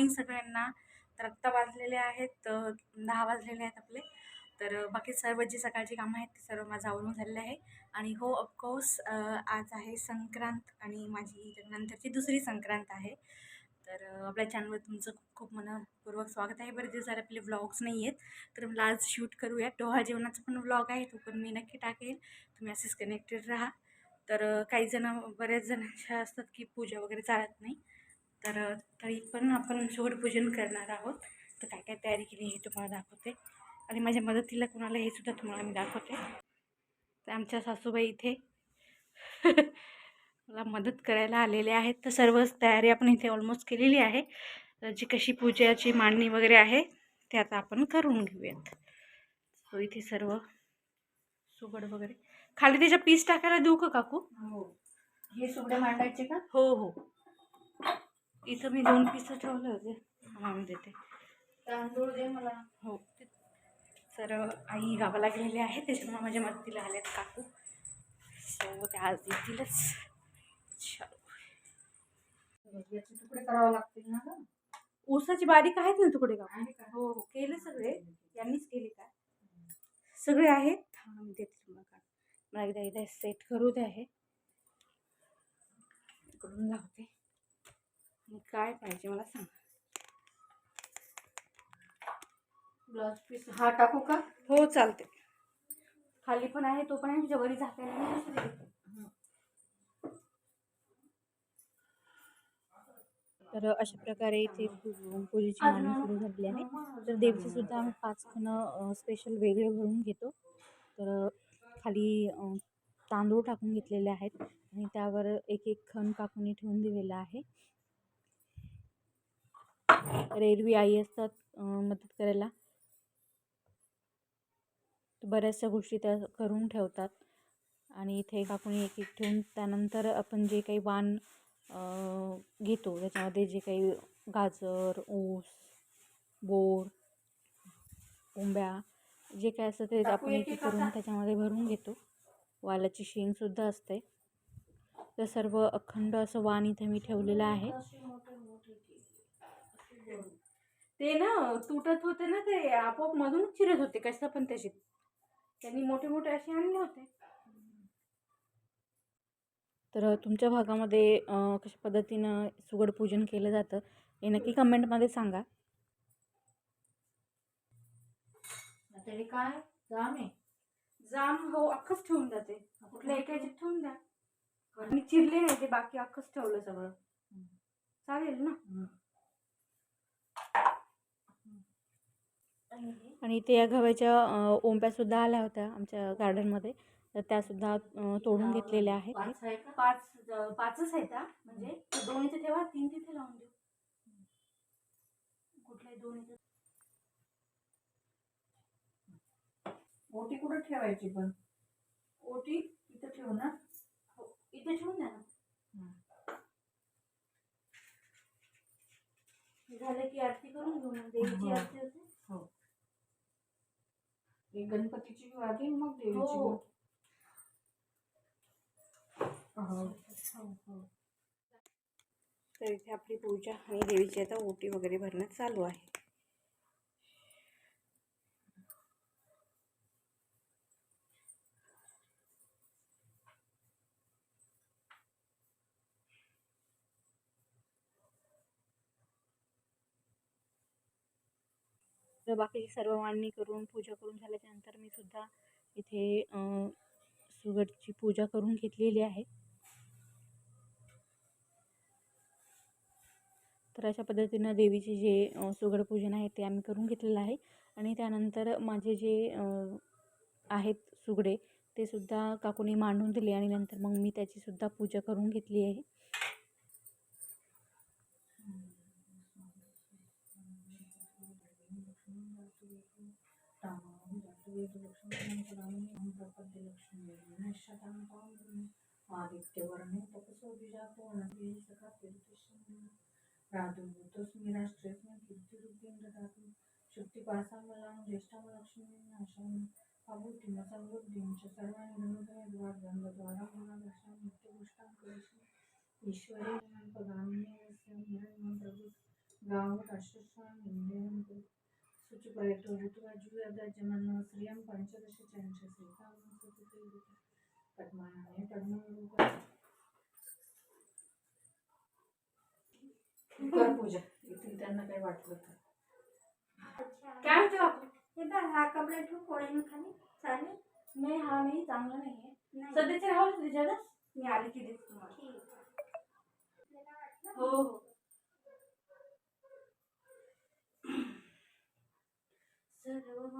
Morning सगळ्यांना. तर आत्ता वाजलेले आहेत दहा वाजलेले आहेत आपले. तर बाकी सर्व जी सकाळची कामं आहेत ते सर्व माझं आवरून झालेलं आहे. आणि हो ऑफकोर्स आज आहे संक्रांत आणि माझी नंतरची दुसरी संक्रांत आहे. तर आपल्या चॅनलवर तुमचं खूप खूप मनपूर्वक स्वागत आहे. बरेच दिवस झाले आपले व्लॉग्स नाही आहेत. तर मला आज शूट करूया. डोहा जेवणाचा पण व्लॉग आहे तो पण मी नक्की टाकेल. तुम्ही असेच कनेक्टेड राहा. तर काही जण बऱ्याच जणांच्या असतात की पूजा वगैरे चालत नाही. तर तरी पण आपण पूजन करणार आहोत. तर काय काय तयारी केली हे तुम्हाला दाखवते. आणि माझ्या मदतीला कोणाला हे सुद्धा तुम्हाला मी दाखवते. तर आमच्या सासूबाई इथे मला मदत करायला आलेले आहेत. तर सर्वच तयारी आपण इथे ऑलमोस्ट केलेली आहे. तर जी कशी पूजाची मांडणी वगैरे आहे ते आता आपण करून घेऊयात. सो इथे सर्व सुगड वगैरे. खाली त्याच्या पीस टाकायला देऊ का काकू? हो. हे सुगडे मांडायचे का? हो हो. इथं मी दोन पीस ठेवले होते. आणून देते. तांदूळ दे मला. हो. तर आई गावाला गेलेली आहे. त्याच्यामुळे माझ्या मदतीला आल्यात काकू. सो त्या आज येतीलच. तुकडे करावे लागतील ना? ऊसाची बारीक आहेत ना तुकडे का? हो हो. केले सगळे. यांनीच केले का? सगळे आहेत. मी देते तुम्हाला. मला एकदा एकदा सेट करू दे आहे. इकडून लावते. काय पाहिजे मला सांग. Blouse piece. हा टाकू का? हो चालते खाली पण आहे तो पण आहे वरी झाकायला नाही. तर अशा प्रकारे इथे पूजेची मांडणी सुरू झालेली आहे. तर देवीचे सुद्धा आम्ही पाच खणं स्पेशल वेगळे भरून घेतो. तर खाली तांदूळ टाकून घेतलेले आहेत. आणि त्यावर एक एक खण काकूनी ठेवून दिलेला आहे. तर एरवी आई असतात मदत करायला. बऱ्याचशा गोष्टी त्या करून ठेवतात. आणि इथे काकूनी एक एक ठेवून त्यानंतर आपण जे काही वाण घेतो त्याच्यामध्ये जे काही गाजर ऊस बोर कोंब्या जे काय असतं ते आपण एक एक करून त्याच्यामध्ये भरून घेतो. वालाची शेंगसुद्धा असते. तर सर्व अखंड असं वाण इथे मी ठेवलेलं आहे. ते ना तुटत होते ना ते आपोआप मधूनच चिरत होते कसं पण त्याची. त्यांनी मोठे मोठे असे आणले होते. तर तुमच्या भागामध्ये कशा पद्धतीनं सुगड पूजन केलं जातं हे नक्की कमेंटमध्ये सांगा. तरी काय? जाम आहे. जाम हो अख्खच ठेवून जाते कुठल्या एका ठेवून द्या. आणि चिरले नाही ते बाकी अख्खच ठेवलं सगळं. चालेल ना? आणि इथे या गव्हाच्या ओंब्यासुद्धा आल्या होत्या आमच्या गार्डनमध्ये तर त्यासुद्धा अं, तोडून घेतलेल्या आहेत. पाच आहे का? पाच पाचच आहेत म्हणजे दोन इथे ठेवा तीन तिथे लावून देऊ. कुठल्याही दोन इथे? मोठी कुठं ठेवायची पण? ओटी इथं ठेवू ना? हो इथे ठेवून द्या ना. झालं की आरती करून घेऊ मग देवीची हो. आरती होते? हो. गणपतीची घेऊ आधी मग देवीची हो. हो. हो हो. तर इथे आपली पूजा आणि देवीची आता ओटी वगैरे भरणं चालू आहे. तर बाकीची सर्व मांडणी करून पूजा करून झाल्याच्यानंतर मी सुद्धा इथे सुगडची पूजा करून घेतलेली आहे. तर अशा पद्धतीनं देवीचे जे सुगड पूजन आहे ते आम्ही करून घेतलेलं आहे. आणि त्यानंतर माझे जे आहेत सुगडे ते सुद्धा काकूने मांडून दिले आणि नंतर मग मी त्याची सुद्धा पूजा करून घेतली आहे. आदित्यवर्णे तपसोभिजातो राधुतोस्मि राष्ट्रेस्मिन् कीर्तिरुद्धिं ददातु शक्तिपासामलां ज्येष्ठामलक्ष्मीं च सर्वाणि नित्यपुष्टां करिष्ये ईश्वरे प्रभु कर पूजा इथे त्यांना काही वाटलं तर काय काकू हे बघ हा कपडा ठेवू पोळ्यानं खाली चालेल नाही हा नाही चांगला नाही आहे. सध्याचे राहू दे त्याच्यातच मी आले की देते तुम्हाला. हो हो.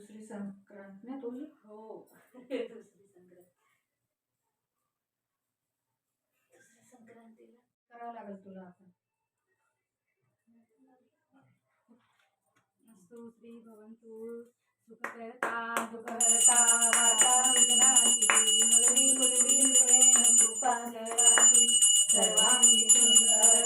दुसरी संक्रांत नाही तुझी? हो. दुसरी संक्रांत. दुसऱ्या संक्रांतीला करावं लागेल तुला आता. अस्तु श्री भवन्तु सुखकर्ता दुःखहर्ता वार्ता विघ्नाशिनी मुरली मुरली प्रेम कृपा सर्वांगी सुंदर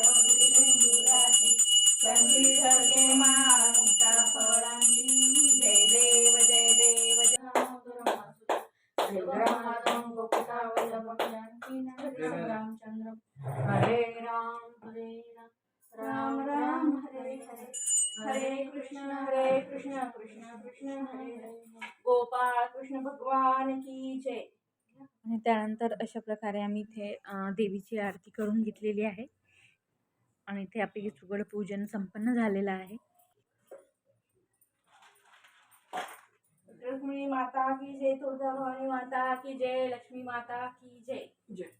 कृष्ण कृष्ण कृष्ण हरे गोपाळ कृष्ण भगवान की जय. आणि त्यानंतर अशा प्रकारे आम्ही इथे देवीची आरती करून घेतलेली आहे. आणि इथे आपले सुगड पूजन संपन्न झालेलं आहे. रुक्मिणी माता की जय तुळजा भवानी माता की जय लक्ष्मी माता की जय. जय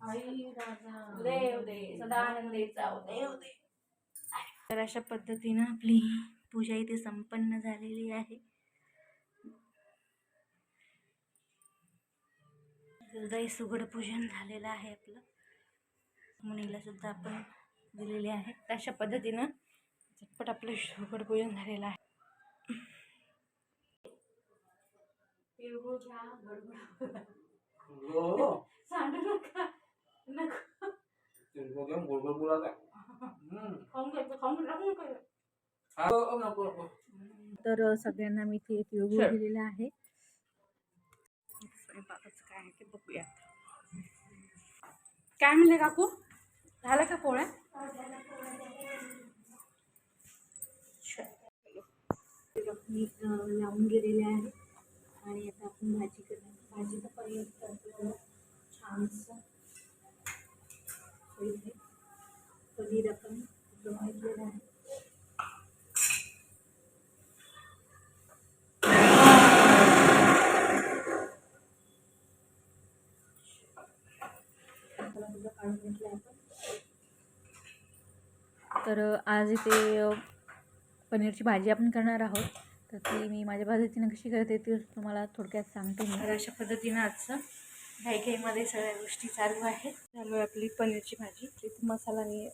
आई राजा. देव दे सदानंदेचा देव दे. तर अशा पद्धतीनं आपली पूजा इथे संपन्न झालेली आहे. हृदय सुगड पूजन झालेलं आहे आपलं. मुलीला सुद्धा आपण दिलेले आहे. अशा पद्धतीनं झटपट आपलं सुगड पूजन झालेलं आहे. सांडू नका. तर सगळ्यांना मी ते तिळगुळ. दिलेलं आहे. काय आहे ते बघूया काय म्हणले काकू? झालं का पोळ्या? लावून गेलेले आहे. आणि आता आपण भाजी करणार भाजीचं करतो छानसं होईल हे. पनीर आपण घेतलेलं आहे मसाला सुद्धा काढून घेतला आपण तर आज इथे पनीरची भाजी आपण करणार आहोत. तर ती मी माझ्या पद्धतीनं कशी करते ती तुम्हाला थोडक्यात सांगते मी. तर अशा पद्धतीनं आजचं घाईघाईमध्ये सगळ्या गोष्टी चालू आहेत. चालू आहे आपली पनीरची भाजी. तिथे मसाला मी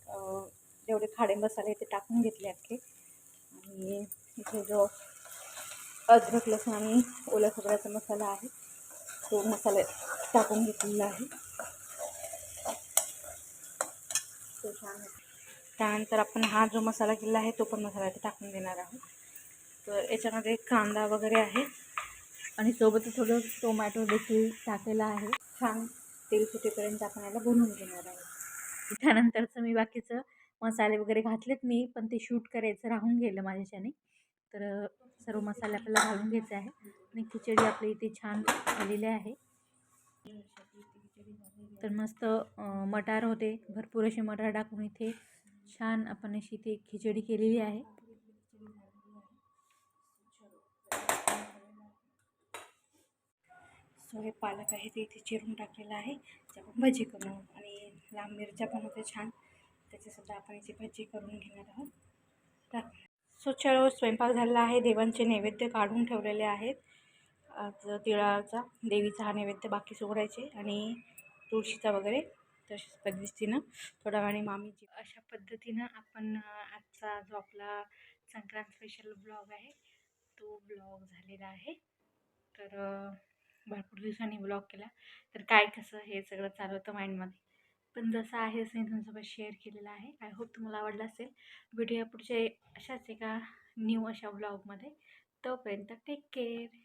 जेवढे खाडे मसाले ते टाकून घेतले अख्खे आणि इथे जो अद्रक लसूण आणि ओल्या खोबऱ्याचा मसाला आहे तो मसाला टाकून घेतलेला आहे. तो छान आहे. त्यानंतर आपण हा जो मसाला केला आहे तो पण मसाला टाकून देणार आहोत. तर याच्यामध्ये कांदा वगैरे आहे. आणि सोबतच थोडं टोमॅटो देखील टाकलेलं आहे. छान तेल सुटेपर्यंत आपण याला बनवून घेणार आहोत. त्यानंतरचं मी बाकीचं मसाले वगैरे घातलेत मी पण ते शूट करायचं राहून गेलं माझ्याच्याने. तर सर्व मसाले आपल्याला घालून घ्यायचे आहे आणि खिचडी आपली इथे छान झालेली आहे. तर मस्त मटार होते. भरपूर असे मटार टाकून इथे छान आपण अशी इथे खिचडी केलेली आहे. सो हे पालक आहे ते इथे चिरून टाकलेलं आहे. ते आपण भजी करू. आणि लांब मिरच्या पण होते छान. त्याचीसुद्धा आपण याची भजी करून घेणार आहोत. तर स्वच्छ स्वयंपाक झालेला आहे. देवांचे नैवेद्य काढून ठेवलेले आहेत. आज तिळाचा देवीचा हा नैवेद्य बाकी सोडायचे. आणि तुळशीचा वगैरे तशाच पद्धतीनं थोडा वेळाने मामीची अशा पद्धतीनं आपण आजचा जो आपला संक्रांत स्पेशल ब्लॉग आहे तो ब्लॉग झालेला आहे. तर भरपूर दिवसांनी ब्लॉग केला. तर काय कसं हे सगळं चालू होतं माइंडमध्ये. पण जसं आहे असं मी तुमच्यासोबत शेअर केलेलं आहे. आय होप तुम्हाला आवडलं असेल. व्हिडिओ पुढच्या अशाच एका न्यू अशा ब्लॉगमध्ये तोपर्यंत टेक केअर